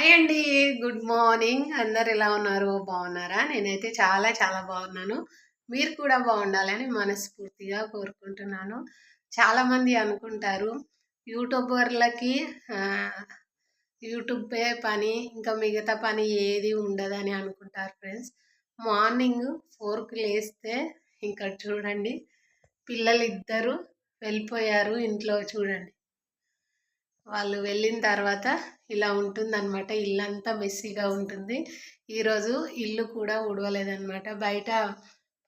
Hi అండి. Good morning. అందరు ఎలా ఉన్నారు? బాగున్నారా? నేనైతే చాలా చాలా బాగున్నాను. మీరు కూడా బాగుండాలని మనస్ఫూర్తిగా కోరుకుంటున్నాను. చాలామంది అనుకుంటారు యూట్యూబర్లకి యూట్యూబే పని ఇంకా మిగతా పని ఏది ఉండదని అనుకుంటారు ఫ్రెండ్స్. మార్నింగ్ ఫోర్కి లేస్తే ఇంకా చూడండి పిల్లలు ఇద్దరు వెళ్ళిపోయారు ఇంట్లో చూడండి. వాళ్ళు వెళ్ళిన తర్వాత ఇలా ఉంటుందన్నమాట. ఇల్లంతా మెస్సీగా ఉంటుంది. ఈరోజు ఇల్లు కూడా ఉడవలేదన్నమాట బయట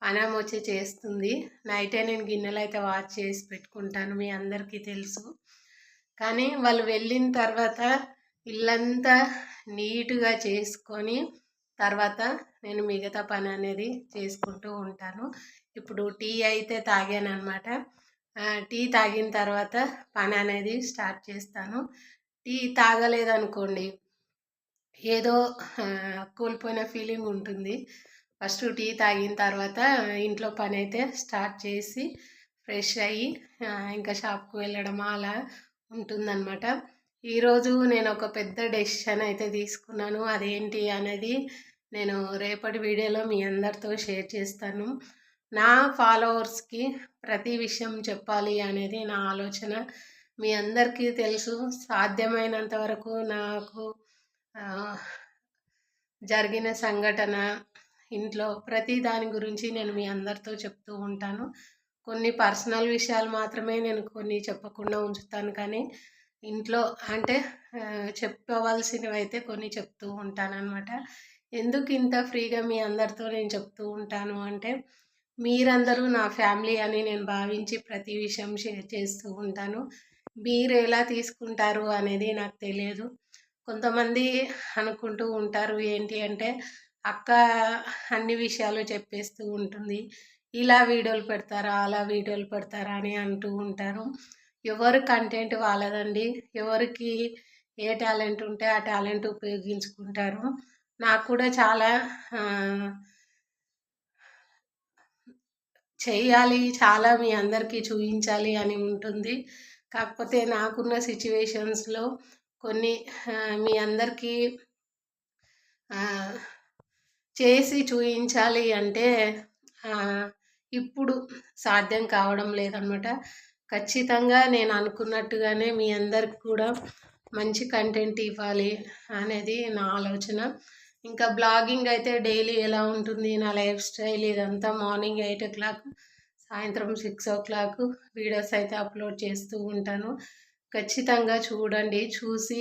పనం వచ్చి చేస్తుంది. నైటే నేను గిన్నెలు అయితే వాష్ చేసి పెట్టుకుంటాను మీ అందరికీ తెలుసు. కానీ వాళ్ళు వెళ్ళిన తర్వాత ఇల్లంతా నీట్గా చేసుకొని తర్వాత నేను మిగతా పని అనేది చేసుకుంటూ ఉంటాను. ఇప్పుడు టీ అయితే తాగాను అనమాట టీ తాగిన తర్వాత పని అనేది స్టార్ట్ చేస్తాను. టీ తాగలేదనుకోండి ఏదో కోల్పోయిన ఫీలింగ్ ఉంటుంది. ఫస్ట్ టీ తాగిన తర్వాత ఇంట్లో పని అయితే స్టార్ట్ చేసి ఫ్రెష్ అయ్యి ఇంకా షాప్కి వెళ్ళడం అలా ఉంటుందన్నమాట. ఈరోజు నేను ఒక పెద్ద డెసిషన్ అయితే తీసుకున్నాను. అదేంటి అనేది నేను రేపటి వీడియోలో మీ అందరితో షేర్ చేస్తాను. నా ఫాలోవర్స్కి ప్రతి విషయం చెప్పాలి అనేది నా ఆలోచన. మీ అందరికీ తెలుసు. సాధ్యమైనంత వరకు నాకు జరిగిన సంఘటన ఇంట్లో ప్రతి దాని గురించి నేను మీ అందరితో చెప్తూ ఉంటాను. కొన్ని పర్సనల్ విషయాలు మాత్రమే నేను కొన్ని చెప్పకుండా ఉంచుతాను కానీ ఇంట్లో అంటే చెప్పవలసినవి అయితే కొన్ని చెప్తూ ఉంటాను అనమాట ఎందుకు ఇంత ఫ్రీగా మీ అందరితో నేను చెప్తూ ఉంటాను అంటే మీరందరూ నా ఫ్యామిలీ అని నేను భావించి ప్రతి విషయం షేర్ చేస్తూ ఉంటాను. మీరు ఎలా తీసుకుంటారు అనేది నాకు తెలియదు. కొంతమంది అనుకుంటూ ఉంటారు ఏంటి అంటే అక్క అన్ని విషయాలు చెప్పేస్తూ ఉంటుంది. ఇలా వీడియోలు పెడతారా అలా వీడియోలు పెడతారా అని అంటూ ఉంటారు. ఎవరు కంటెంట్ వాళ్ళదండి. ఎవరికి ఏ టాలెంట్ ఉంటే ఆ టాలెంట్ ఉపయోగించుకుంటారు. నాకు కూడా చాలా చేయాలి చాలా మీ అందరికీ చూపించాలి అని ఉంటుంది. కాకపోతే నాకున్న సిచ్యువేషన్స్లో కొన్ని మీ అందరికీ చేసి చూపించాలి అంటే ఇప్పుడు సాధ్యం కావడం లేదనమాట ఖచ్చితంగా నేను అనుకున్నట్టుగానే మీ అందరికి కూడా మంచి కంటెంట్ ఇవ్వాలి అనేది నా ఆలోచన. ఇంకా బ్లాగింగ్ అయితే డైలీ ఎలా ఉంటుంది నా లైఫ్ స్టైల్ ఇదంతా మార్నింగ్ ఎయిట్ ఓ క్లాక్ సాయంత్రం సిక్స్ ఓ క్లాక్ వీడియోస్ అయితే అప్లోడ్ చేస్తూ ఉంటాను. ఖచ్చితంగా చూడండి చూసి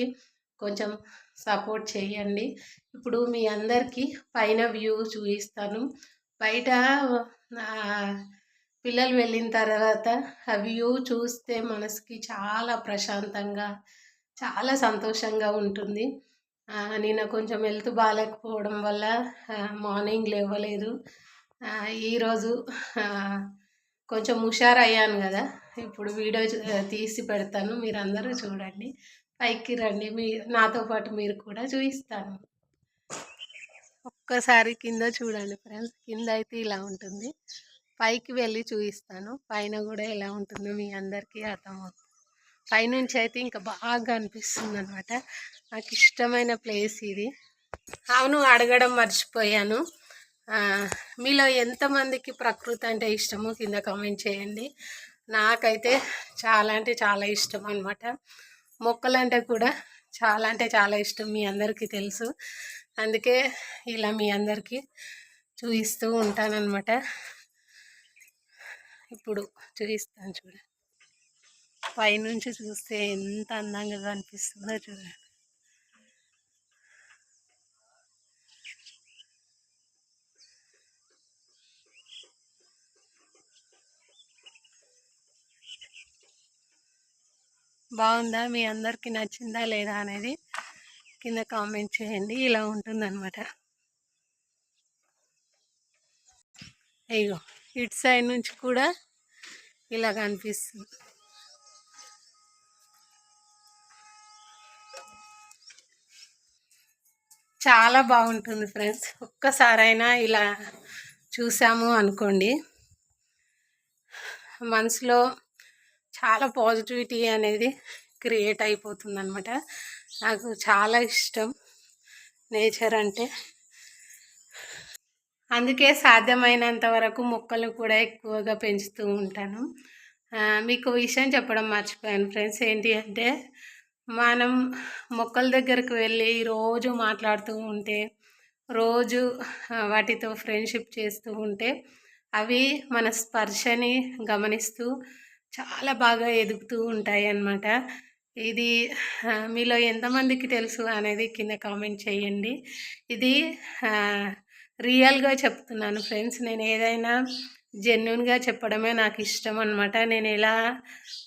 కొంచెం సపోర్ట్ చేయండి. ఇప్పుడు మీ అందరికీ పైన వ్యూ చూపిస్తాను. బయట పిల్లలు వెళ్ళిన తర్వాత ఆ వ్యూ చూస్తే మనసుకి చాలా ప్రశాంతంగా చాలా సంతోషంగా ఉంటుంది. నిన్న కొంచెం హెల్త్ బాగాలేకపోవడం వల్ల మార్నింగ్ లేవలేదు. ఈరోజు కొంచెం హుషారయ్యాను కదా. ఇప్పుడు వీడియో తీసి పెడతాను. మీరు అందరూ చూడండి. పైకి రండి. మీ నాతో పాటు మీరు కూడా చూపిస్తాను. ఒక్కసారి కింద చూడండి ఫ్రెండ్స్. కింద అయితే ఇలా ఉంటుంది. పైకి వెళ్ళి చూపిస్తాను. పైన కూడా ఎలా ఉంటుందో మీ అందరికీ అర్థమవుతుంది. పైనుంచి అయితే ఇంకా బాగా అనిపిస్తుంది అనమాట నాకు ఇష్టమైన ప్లేస్ ఇది. అవును అడగడం మర్చిపోయాను. మీలో ఎంతమందికి ప్రకృతి అంటే ఇష్టము కింద కామెంట్ చేయండి. నాకైతే చాలా అంటే చాలా ఇష్టం అనమాట మొక్కలంటే కూడా చాలా అంటే చాలా ఇష్టం మీ అందరికీ తెలుసు. అందుకే ఇలా మీ అందరికీ చూపిస్తూ ఉంటానన్నమాట. ఇప్పుడు చూపిస్తాను చూడండి పైనుంచి చూస్తే ఎంత అందంగా కనిపిస్తుందో చూడండి. బాగుందా? మీ అందరికీ నచ్చిందా లేదా అనేది కింద కామెంట్ చేయండి. ఇలా ఉంటుందన్నమాట. అయ్యో ఇటు సైడ్ నుంచి కూడా ఇలా కనిపిస్తుంది చాలా బాగుంటుంది ఫ్రెండ్స్. ఒక్కసారైనా ఇలా చూసాము అనుకోండి. మనసులో చాలా పాజిటివిటీ అనేది క్రియేట్ అయిపోతుంది అనమాట నాకు చాలా ఇష్టం నేచర్ అంటే. అందుకే సాధ్యమైనంత వరకు మొక్కలు కూడా ఎక్కువగా పెంచుతూ ఉంటాను. మీకు విషయం చెప్పడం మర్చిపోయాను ఫ్రెండ్స్. ఏంటి అంటే మనం మొక్కల దగ్గరకు వెళ్ళి రోజు మాట్లాడుతూ ఉంటే రోజు వాటితో ఫ్రెండ్షిప్ చేస్తూ ఉంటే అవి మన స్పర్శని గమనిస్తూ చాలా బాగా ఎదుగుతూ ఉంటాయి అన్నమాట. ఇది మీలో ఎంతమందికి తెలుసు అనేది కింద కామెంట్ చేయండి. ఇది రియల్గా చెప్తున్నాను ఫ్రెండ్స్. నేను ఏదైనా జెన్యున్గా చెప్పడమే నాకు ఇష్టం అనమాట నేను ఎలా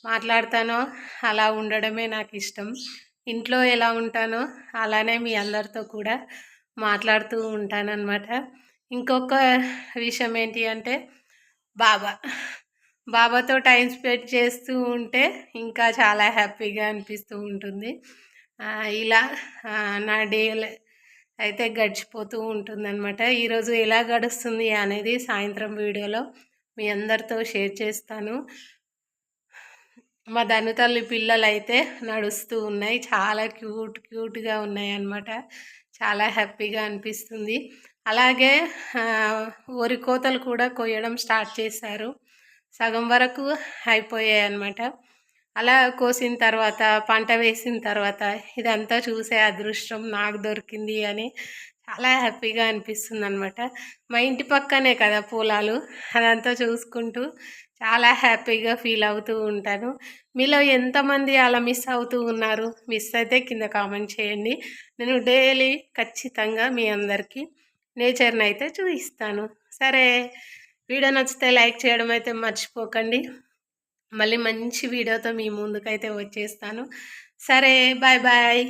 మాట్లాడతానో అలా ఉండడమే నాకు ఇష్టం ఇంట్లో ఎలా ఉంటానో అలానే మీ అందరితో కూడా మాట్లాడుతూ ఉంటానన్నమాట. ఇంకొక విషయం ఏంటి అంటే బాబా. బాబాతో టైం స్పెండ్ చేస్తూ ఉంటే ఇంకా చాలా హ్యాపీగా అనిపిస్తూ ఉంటుంది. ఇలా నా డే అయితే గడిచిపోతూ ఉంటుందన్నమాట. ఈరోజు ఎలా గడుస్తుంది అనేది సాయంత్రం వీడియోలో మీ అందరితో షేర్ చేస్తాను. మా ధనుతల్లి పిల్లలు అయితే నడుస్తూ ఉన్నాయి. చాలా క్యూట్ క్యూట్గా ఉన్నాయి అన్నమాట చాలా హ్యాపీగా అనిపిస్తుంది. అలాగే వరి కోతలు కూడా కొయ్యడం స్టార్ట్ చేశారు. సగం వరకు అయిపోయాయి అన్నమాట అలా కోసిన తర్వాత పంట వేసిన తర్వాత ఇదంతా చూసే అదృష్టం నాకు దొరికింది అని చాలా హ్యాపీగా అనిపిస్తుంది అనమాట మా ఇంటి పక్కనే కదా పొలాలు అదంతా చూసుకుంటూ చాలా హ్యాపీగా ఫీల్ అవుతూ ఉంటాను. మీలో ఎంతమంది అలా మిస్ అవుతూ ఉన్నారు? మిస్ అయితే కింద కామెంట్ చేయండి. నేను డైలీ ఖచ్చితంగా మీ అందరికీ నేచర్ని అయితే చూపిస్తాను. సరే వీడియో నచ్చితే లైక్ చేయడం అయితే మర్చిపోకండి. మళ్ళీ మంచి వీడియోతో మీ ముందుకైతే వచ్చేస్తాను. సరే బాయ్ బాయ్